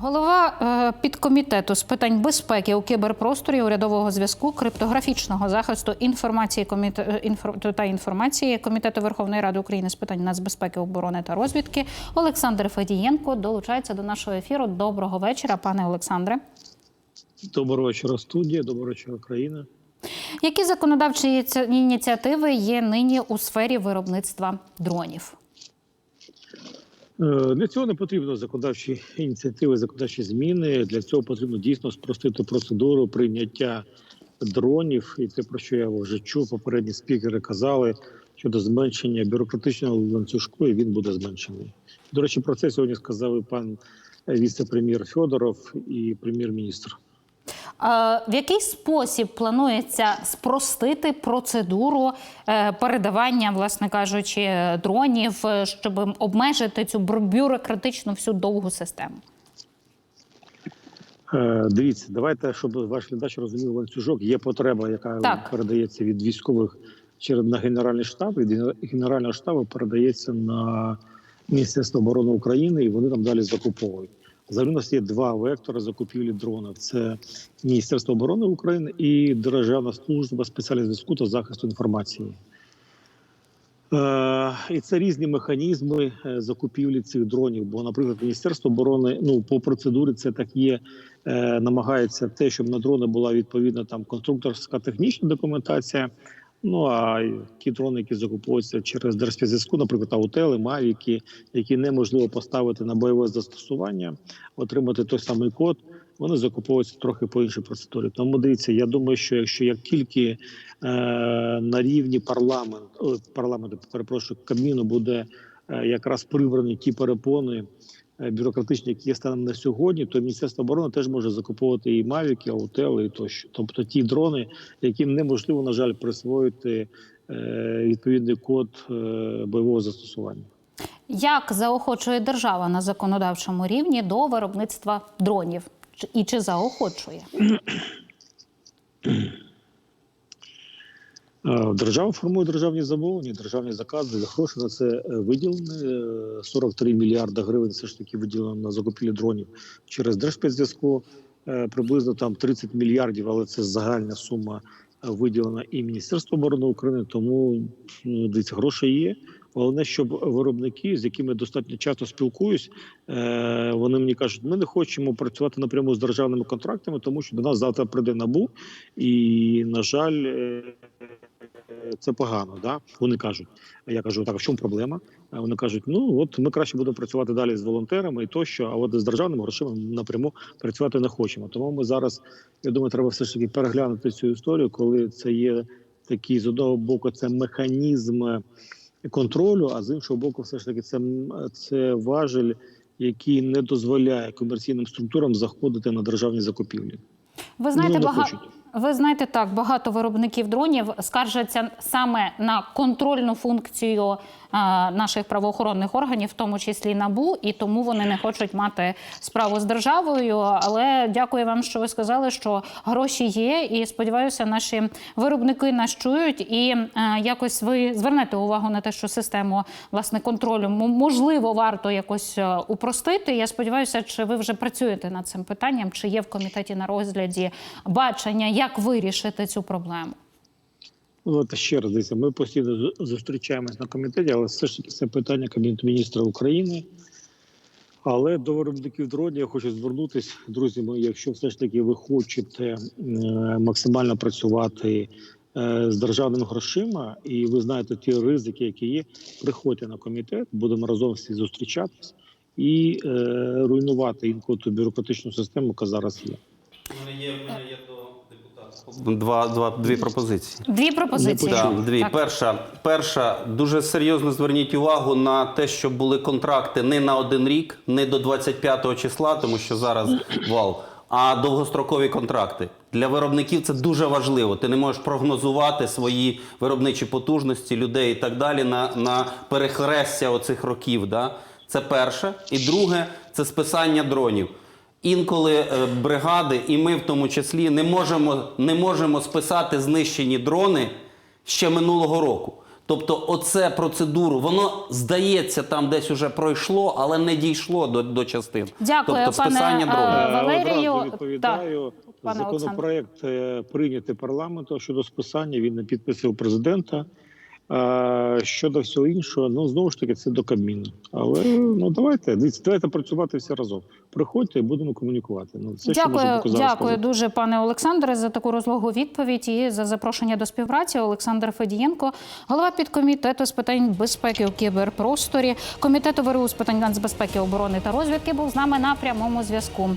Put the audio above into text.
Голова е, підкомітету з питань безпеки у кіберпросторі урядового зв'язку, криптографічного захисту інформації е, та інформації комітету Верховної Ради України з питань нацбезпеки, оборони та розвідки Олександр Федієнко долучається до нашого ефіру. Доброго вечора, пане Олександре. Доброго вечора, студія, доброго вечора, країна. Які законодавчі ініціативи є нині у сфері виробництва дронів? Е, Для цього не потрібно законодавчі ініціативи, законодавчі зміни. Для цього потрібно дійсно спростити процедуру прийняття дронів. І це про що я вже чув. Попередні спікери казали щодо зменшення бюрократичного ланцюжку, і він буде зменшений. До речі, про це сьогодні сказав і пан віце-прем'єр Федоров і прем'єр-міністр. Е, В який спосіб планується спростити процедуру е, передавання, власне кажучи, дронів, е, щоб обмежити цю бюрократичну всю довгу систему? Дивіться, давайте, щоб ваш глядач розумів ланцюжок. Є потреба, яка Так. передається від військових через на генеральний штаб. Від генерального штабу передається на Міністерство оборони України, і вони там далі закуповують. Взагалі у нас є два вектори закупівлі дронів: це Міністерство оборони України і Державна служба спеціального зв'язку та захисту інформації. Е, і це різні механізми е, закупівлі цих дронів. Бо, наприклад, Міністерство оборони ну по процедурі це так є. Е, намагається те, щоб на дрони була відповідна там конструкторська технічна документація. Ну а ті дрони, які закуповуються через Держспецзв'язку, наприклад, аутели, мавіки, які неможливо поставити на бойове застосування, отримати той самий код. Вони закуповуються трохи по іншій процедурі. Тому дивіться, я думаю, що якщо як тільки е, на рівні парламент, о, парламенту, перепрошую, Кабміну буде е, якраз прибрані ті перепони е, бюрократичні, які є станом на сьогодні, то Міністерство оборони теж може закуповувати і мавіки, аутели і тощо. Тобто ті дрони, яким неможливо, на жаль, присвоїти е, відповідний код е, бойового застосування. Як заохочує держава на законодавчому рівні до виробництва дронів? І чи заохочує? Е, Держава формує державні замовлення, державні закази. Гроші на це е, виділені. Е, 43 мільярда гривень все ж таки виділено на закупівлі дронів через Держспецзв'язку. Е, Приблизно там 30 мільярдів, але це загальна сума е, виділена і Міністерство оборони України. Тому ну, дивіться, гроші є. Головне, щоб виробники, з якими достатньо часто спілкуюсь, е, вони мені кажуть, ми не хочемо працювати напряму з державними контрактами, тому що до нас завтра прийде набу, і на жаль, е, це погано. Да? Вони кажуть. Я кажу, так, а в чому проблема? Вони кажуть, ну от ми краще будемо працювати далі з волонтерами і тощо, а от з державними грошима напряму працювати не хочемо. Тому ми зараз, я думаю, треба все ж таки переглянути цю історію, коли це є такий з одного боку, це механізм контролю, а з іншого боку, все ж таки, це, це важель, який не дозволяє комерційним структурам заходити на державні закупівлі. Ви знаєте, Ну, багато. Ви знаєте, так багато виробників дронів скаржаться саме на контрольну функцію а, наших правоохоронних органів, в тому числі набу, і тому вони не хочуть мати справу з державою. Але дякую вам, що ви сказали, що гроші є, і сподіваюся, наші виробники нас чують. І а, якось ви звернете увагу на те, що систему власне контролю можливо варто якось е, упростити. Я сподіваюся, чи ви вже працюєте над цим питанням, чи є в комітеті на розгляді бачення, як вирішити цю проблему. Ну, от ще раз дивіться, ми постійно зустрічаємось на комітеті, але все ж таки це питання Кабінету міністра України. Але до виробників дронів я хочу звернутися, друзі мої, якщо все ж таки ви хочете е, максимально працювати е, з державними грошима, і ви знаєте ті ризики, які є, приходьте на комітет, будемо разом всі зустрічатись і е, руйнувати інколи ту бюрократичну систему, яка зараз є. У мене є, в мене є до. Два, два, дві пропозиції. Дві пропозиції. Так, дві. Так. Перша, перша, дуже серйозно зверніть увагу на те, щоб були контракти не на один рік, не до 25 числа, тому що зараз вал, а довгострокові контракти. Для виробників це дуже важливо. Ти не можеш прогнозувати свої виробничі потужності людей і так далі на, на перехрестя оцих років. Да? Це перше. І друге це списання дронів. Інколи е, бригади, і ми в тому числі, не можемо, не можемо списати знищені дрони ще минулого року. Тобто, оце процедуру, воно здається, там десь уже пройшло, але не дійшло до, до частин. Дякую, тобто, пане, списання е, дронів. Е, Валерію, одразу відповідаю. пане Законопроект прийнятий парламентом щодо списання. Він на підписі у президента. Е, Щодо всього іншого, ну знову ж таки, це до Кабміну. Але ну давайте дивіться, давайте працювати всі разом. Приходьте і будемо комунікувати. Ну це Дякую, зараз дякую сказати. дуже, пане Олександре, за таку розлогу відповідь і за запрошення до співпраці. Олександр Федієнко, голова підкомітету з питань безпеки у кіберпросторі, комітету ВРУ з питань нацбезпеки, оборони та розвідки, був з нами на прямому зв'язку.